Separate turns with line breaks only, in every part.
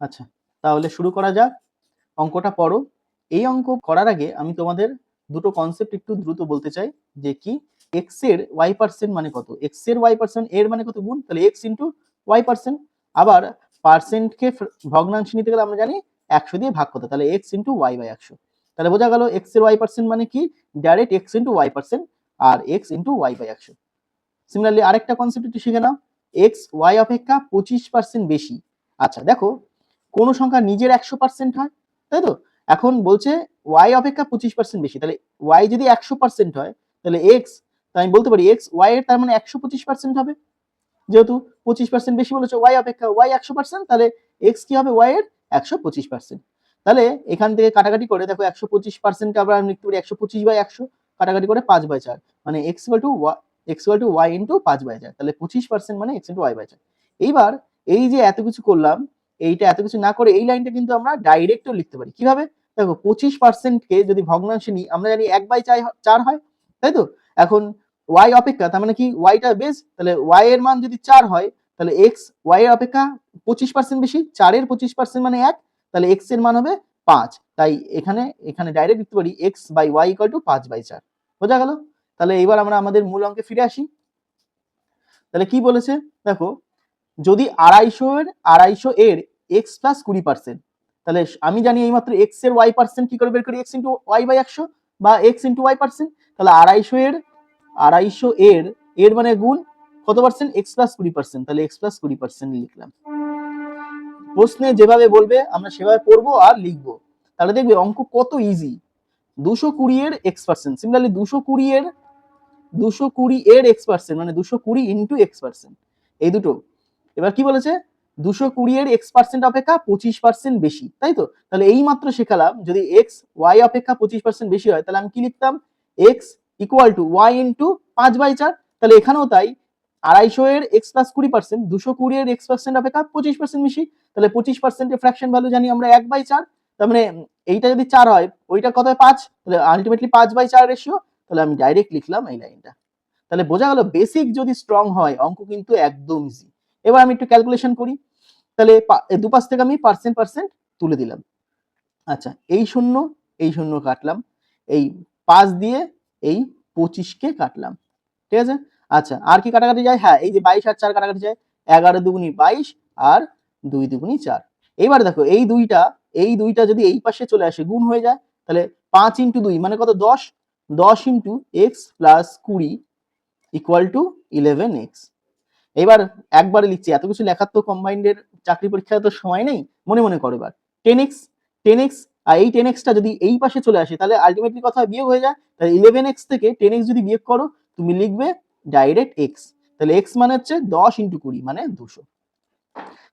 আচ্ছা তাহলে শুরু করা যাক। অঙ্কটা পড়ো। এই অঙ্ক করার আগে আমি তোমাদের দুটো কনসেপ্ট একটু দ্রুত বলতে চাই, যে কি? এক্সের ওয়াই পার্সেন্ট মানে কত? এক্সের ওয়াই পার্সেন্ট এর মানে কত গুণ? তাহলে এক্স ইন্টু ওয়াই পার্সেন্ট আবার পার্সেন্টকে ভগ্নাংশ নিতে গেলে আমরা জানি একশো দিয়ে ভাগ করতে তাহলে এক্স ইন্টু ওয়াই বাই একশো। তাহলে বোঝা গেল এক্সের ওয়াই পার্সেন্ট মানে কি? Direct X into Y percent R x into Y by একশো। সিমিলারলি আরেকটা কনসেপ্ট একটু শিখে নাও। এক্স ওয়াই অপেক্ষা পঁচিশ পার্সেন্ট বেশি। আচ্ছা দেখো কোনো সংখ্যা নিজের একশো পার্সেন্ট হয়, তাই তো? এখন বলছে ওয়াই অপেক্ষা পঁচিশ পার্সেন্ট বেশি, তাহলে ওয়াই যদি একশো পার্সেন্ট হয়, তাহলে এক্স তাই আমি বলতে পারি এক্স ওয়াই এর তার মানে একশো পঁচিশ পার্সেন্ট হবে। যেহেতু পঁচিশ পার্সেন্ট বেশি বলেছে ওয়াই অপেক্ষা ওয়াই একশো পার্সেন্ট তাহলে এক্স কি হবে? ওয়াই এর একশো পঁচিশ পার্সেন্ট তাহলে এখান থেকে কাটাকাটি করে দেখো একশো পঁচিশ পার্সেন্টকে আমরা লিখতে পারি একশো পঁচিশ বাই একশো, কাটাকাটি করে পাঁচ বাই চার মানে X equal to X equal to Y into পাঁচ বাই চার, তাহলে পঁচিশ পার্সেন্ট মানে এক্স ইন্টু ওয়াই বাই চার। এইবার এই যে এত কিছু করলাম এইটা এত কিছু না করে এই লাইনটা কিন্তু আমরা ডাইরেক্টও লিখতে পারি। কীভাবে? দেখো, পঁচিশ পার্সেন্টকে যদি ভগ্নাংশে নিই, আমরা জানি এক বাই চার হয়, তাই তো? এখন ওয়াই অপেক্ষা, তার মানে কি? ওয়াইটা বেশ, তাহলে ওয়াই এর মান যদি চার হয়, তাহলে এক্স ওয়াই এর অপেক্ষা পঁচিশ পার্সেন্ট বেশি, চারের পঁচিশ পার্সেন্ট মানে এক, তাহলে এক্সের মান হবে পাঁচ। তাই এখানে এখানে ডাইরেক্ট লিখতে পারি X by Y equal to পাঁচ বাই চার। বোঝা গেল? তাহলে এবার আমরা আমাদের মূল অঙ্কে ফিরে আসি। তাহলে কি বলেছে? দেখো, যদি আড়াইশো এর আড়াইশো এর এক্স প্লাস কুড়ি পার্সেন্ট তাহলে আমি জানি এইমাত্র এক্সের ওয়াই পার্সেন্ট কি করে বের করি? এক্স ইন্টু ওয়াই বাই একশো বা এক্স ইন্টু ওয়াই পার্সেন্ট তাহলে আড়াইশো এর আড়াইশো এর এর মানে গুণ কত পার্সেন্ট এক্স প্লাস কুড়ি পার্সেন্ট তাহলে এক্স প্লাস কুড়ি পার্সেন্ট লিখলাম। প্রশ্নে যেভাবে বলবে, আমরা সেভাবে পড়ব আর লিখব। তাহলে দেখবে অঙ্ক কত ইজি দুশো কুড়ি এর এক্স পার্সেন্ট সিমিলারলি দুশো কুড়ি এর, দুশো কুড়ি এর এক্স পার্সেন্ট মানে দুশো কুড়ি ইন্টু এক্স পার্সেন্ট এই দুটো। এবার কি বলেছে? দুশো কুড়ি এর এক্স পার্সেন্ট অপেক্ষা পঁচিশ পার্সেন্ট বেশি, তাই তো? তাহলে এই মাত্র শেখালাম যদি এক্স ওয়াই অপেক্ষা পঁচিশ পার্সেন্ট বেশি হয়, তাহলে আমি কি লিখতাম? X equal to Y into পাঁচ বাই চার, তাহলে এখানেও তাই আড়াইশো এর এক্স প্লাস কুড়ি পার্সেন্ট দুশো কুড়ি এক্স পার্সেন্ট অপেক্ষা পঁচিশ পার্সেন্ট বেশি, তাহলে পঁচিশ পার্সেন্টের ফ্র্যাকশন ভ্যালু জানি আমরা এক বাই চার, তার মানে এইটা যদি চার হয় ওইটা কত হয়? পাঁচ, তাহলে আলটিমেটলি পাঁচ বাই চার রেশিও তাহলে আমি ডাইরেক্ট লিখলাম এই লাইনটা। তাহলে বোঝা গেল বেসিক যদি স্ট্রং হয়, অঙ্ক কিন্তু একদম ইজি এবার আমি একটু ক্যালকুলেশন করি। তাহলে দুপাশ থেকে আমি পার্সেন্ট পার্সেন্ট তুলে দিলাম। আচ্ছা এই শূন্য এই শূন্য কাটলাম। এই পাঁচ দিয়ে এই পঁচিশকে কাটলাম। ঠিক আছে? আচ্ছা আর কি কাটাকাটি যায়? হ্যাঁ এই যে বাইশ আর চার কাটাকাটি যায়। এগারো দুগুনি বাইশ আর দুই দুগুনি চার। এবার দেখো, এই দুইটা এই দুইটা যদি এই পাশে চলে আসে, গুণ হয়ে যায়, তাহলে পাঁচ ইন্টু দুই মানে কত? দশ। দশ ইন্টু এক্স প্লাস কুড়ি ইকুয়াল টু ইলেভেন এক্স এবার একবারে লিখছি, এত কিছু লেখার তো কম্বাইন্ডের চাকরি পরীক্ষায় তো সময় নেই, মনে মনে করো এবার। টেন এক্স টেন এক্স আর এই টেন এক্সটা যদি এই পাশে চলে আসে, তাহলে আলটিমেটলি কথা বিয়োগ হয়ে যায়। তাহলে ইলেভেন এক্স থেকে টেন এক্স যদি বিয়োগ করো, তুমি লিখবে ডাইরেক্ট এক্স তাহলে এক্স মানে হচ্ছে দশ ইন্টু কুড়ি মানে দুশো।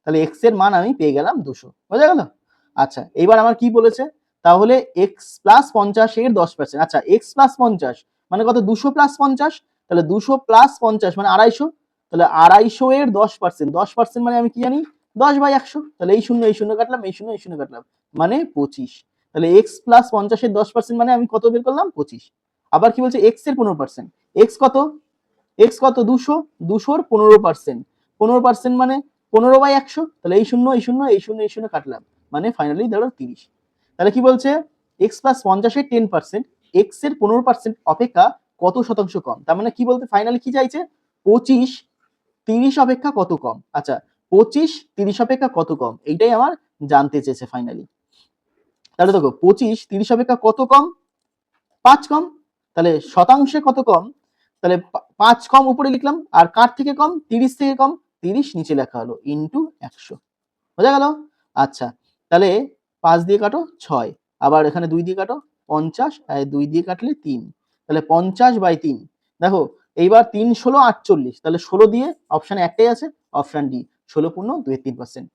তাহলে এক্সের মান আমি পেয়ে গেলাম দুশো। বোঝা গেল? আচ্ছা এবার আমার কি বলেছে? তাহলে এক্স প্লাস পঞ্চাশ এর দশ পার্সেন্ট আচ্ছা এক্স প্লাস পঞ্চাশ মানে কত? দুশো প্লাস পঞ্চাশ? তাহলে দুশো প্লাস পঞ্চাশ মানে আড়াইশো। তাহলে আড়াইশো এর দশ পার্সেন্ট দশ পার্সেন্ট মানে আমি কি জানি? দশ বাই একশো। তাহলে এই শূন্য এই শূন্য কাটলাম, এই শূন্য এই শূন্য কাটলাম। মানে পঁচিশ। তাহলে এক্স প্লাস পঞ্চাশের দশ পার্সেন্ট মানে আমি কত বের করলাম? পঁচিশ। আবার কি বলছে? এক্সের পনেরো পার্সেন্ট এক্স কত? এক্স কত? দুশো। দুশোর পনেরো পার্সেন্ট পনেরো পার্সেন্ট মানে পনেরো বাই একশো। তাহলে এই শূন্য এই শূন্য এই শূন্য এই শূন্য কাটলাম। মানে ফাইনালি ধরো তিরিশ। তাহলে কি বলছে? এক্স প্লাস পঞ্চাশের টেন পার্সেন্ট এক্সের পনেরো পার্সেন্ট অপেক্ষা কত শতাংশ কম? তার মানে কি বলতে? ফাইনালি কি চাইছে? পঁচিশ তিরিশ অপেক্ষা কত কম? আচ্ছা পঁচিশ, তিরিশ অপেক্ষা কত কম? এইটাই আমার জানতে চেয়েছে ফাইনালি তাহলে দেখো, পঁচিশ, তিরিশ অপেক্ষা কত কম? পাঁচ কম। তাহলে শতাংশে কত কম? তাহলে পাঁচ কম উপরে লিখলাম, আর কার থেকে কম? তিরিশ থেকে কম। তিরিশ নিচে লেখা হলো ইন্টু একশো। বোঝা গেল? আচ্ছা তাহলে পাঁচ দিয়ে কাটো ছয়, আবার এখানে দুই দিয়ে কাটো পঞ্চাশ, আর দুই দিয়ে কাটলে তিন। তাহলে পঞ্চাশ বাই তিন। দেখো এইবার তিন ষোলো আটচল্লিশ, তাহলে ষোলো দিয়ে অপশান একটাই আছে অপশান ডি ষোলো পূর্ণ দুই তিন পার্সেন্ট